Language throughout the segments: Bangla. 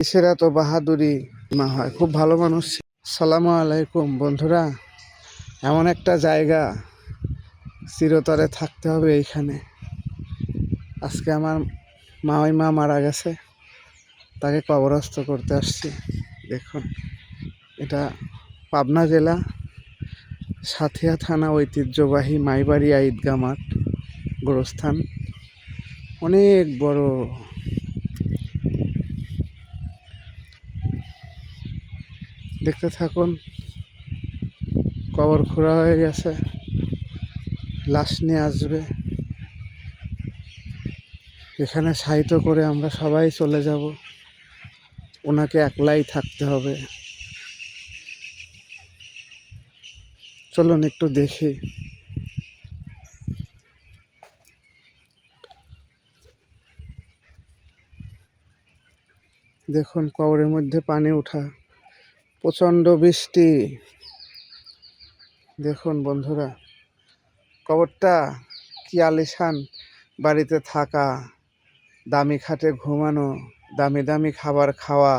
কিসের তো বাহাদুরি? মা হয়, খুব ভালো মানুষ। সালাম আলাইকুম, বন্ধুরা। এমন একটা জায়গা চিরতরে থাকতে হবে এইখানে। আজকে আমার মাওই মা মারা গেছে। তাকে কবরস্থ করতে আসছি। দেখুন, এটা পাবনা জেলা, সাথিয়া থানা ঐতিহ্যবাহী মাইবাড়ি ঈদগা মাঠ, গোরস্থান। অনেক বড় দেখতে থাকুন। কবর খোঁড়া হয়ে গেছে। লাশ নিয়ে আসবে। এখানে সাহিত্য করে আমরা সবাই চলে যাব। ওনাকে একলাই থাকতে হবে। চলুন একটু দেখি। দেখুন কবরের মধ্যে পানি ওঠা। প্রচণ্ড বৃষ্টি। দেখুন বন্ধুরা, কবরটা কি আলিশান বাড়িতে থাকা, দামি খাটে ঘুমানো, দামি দামি খাবার খাওয়া,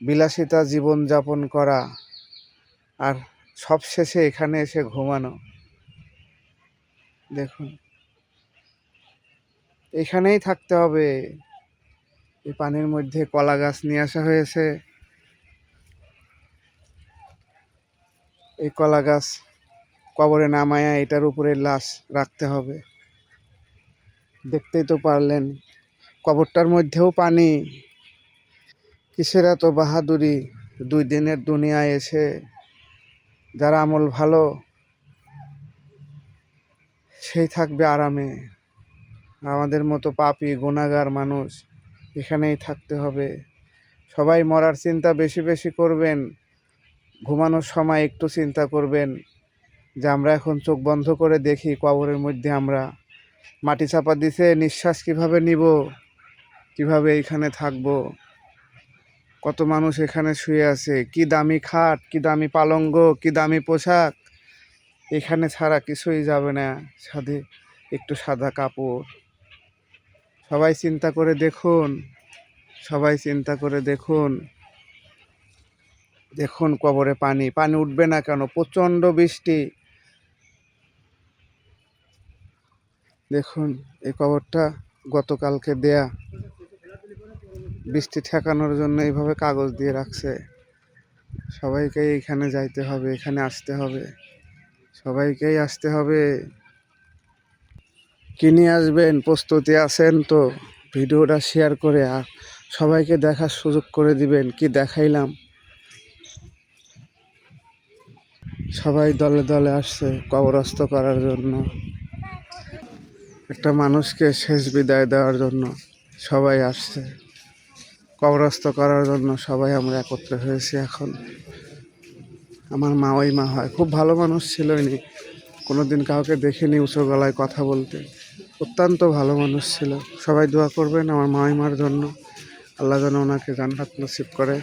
বিলাসিতা জীবন যাপন করা, আর সবশেষে এখানে এসে ঘুমানো। দেখুন, এখানেই থাকতে হবে। এই পানির মধ্যে কলা গাছ নিয়ে আসা হয়েছে। এই কলা গাছ কবরে নামায়া এটার উপরে লাশ রাখতে হবে। দেখতেই তো পারলেন, কবরটার মধ্যেও পানি। কিসের এত বাহাদুরি? দুই দিনের দুনিয়ায় এসে যারা আমল ভালো, সেই থাকবে আরামে। আমাদের মতো পাপি গুণাগার মানুষ এখানেই থাকতে হবে। সবাই মরার চিন্তা বেশি বেশি করবেন। ঘুমানোর সময় একটু চিন্তা করবেন যে আমরা এখন চোখ বন্ধ করে দেখি কবরের মধ্যে আমরা মাটি চাপা দিছে, নিঃশ্বাস কীভাবে নিব, কীভাবে এখানে থাকব, কত মানুষ এখানে শুয়ে আছে, কি দামি খাট, কি দামি পালঙ্গ, কি দামি পোশাক, এখানে ছাড়া কিছুই যাবে না, সাথে একটু সাদা কাপড়। সবাই চিন্তা করে দেখুন, সবাই চিন্তা করে দেখুন। দেখুন কবরে পানি পানি উঠবে না কেন? প্রচণ্ড বৃষ্টি। দেখুন, এই কবরটা গতকালকে দেয়া। বৃষ্টি ঠেকানোর জন্য এইভাবে কাগজ দিয়ে রাখছে। সবাইকে এখানে যাইতে হবে, এখানে আসতে হবে। সবাইকেই আসতে হবে। কিনে আসবেন? প্রস্তুতি আছেন তো? ভিডিওটা শেয়ার করে আর সবাইকে দেখার সুযোগ করে দিবেন। কি দেখাইলাম? সবাই দলে দলে আসছে কবরস্থ করার জন্য। একটা মানুষকে শেষ বিদায় দেওয়ার জন্য সবাই আসছে। কবরস্থ করার জন্য সবাই আমরা একত্রে হয়েছি এখন। আমার মা ওই মা হয়। খুব ভালো মানুষ ছিল ইনি কোনোদিন কাউকে দেখিনি উঁচু গলায় কথা বলতে। অত্যন্ত ভালো মানুষ ছিল। সবাই দোয়া করবেন আমার মা ওই মার জন্য। আল্লাহ যেন ওনাকে জান্নাত নসিব করে।